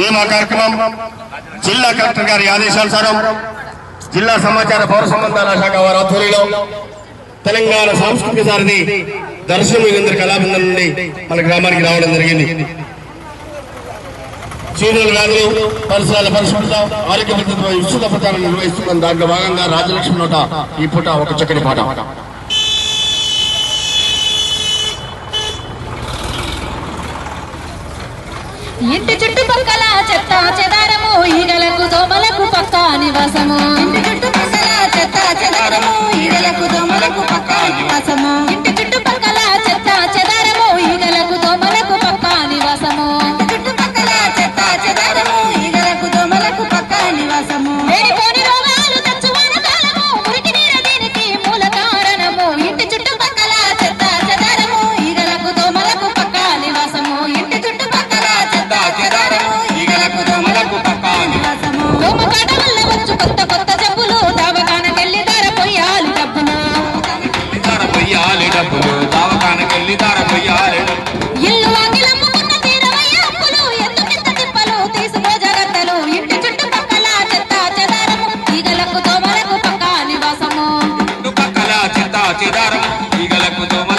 ఈ మా కార్యక్రమం జిల్లా కలెక్టర్ గారి ఆదేశానుసారం జిల్లా సమాచార పౌర సంబంధాల శాఖ వారి ఆధ్వర్యంలో తెలంగాణ సాంస్కృతిక సారథి దర్శనం వీరేంద్ర కళాబృందం నుండి మన గ్రామానికి రావడం జరిగింది. సీనియర్ వ్యాధులు పరిసరాల పరిశుభ్రత ఆరోగ్య భద్రతపై విస్తృత ప్రచారం నిర్వహిస్తున్న దాంట్లో భాగంగా రాజలక్ష్మి నోట ఈ పూట ఒక చక్కటి పాట. ఇంటి చుట్టుపక్కల చెత్త చెదారము ఈగలకు దోమలకు పక్క నివాసము. ఇంటి చుట్టుపక్కల చెత్త చెదారము ఈగలకు దోమలకు పక్క నివాసము. ఇంటి పాతిదారం ఈగలకు దోమ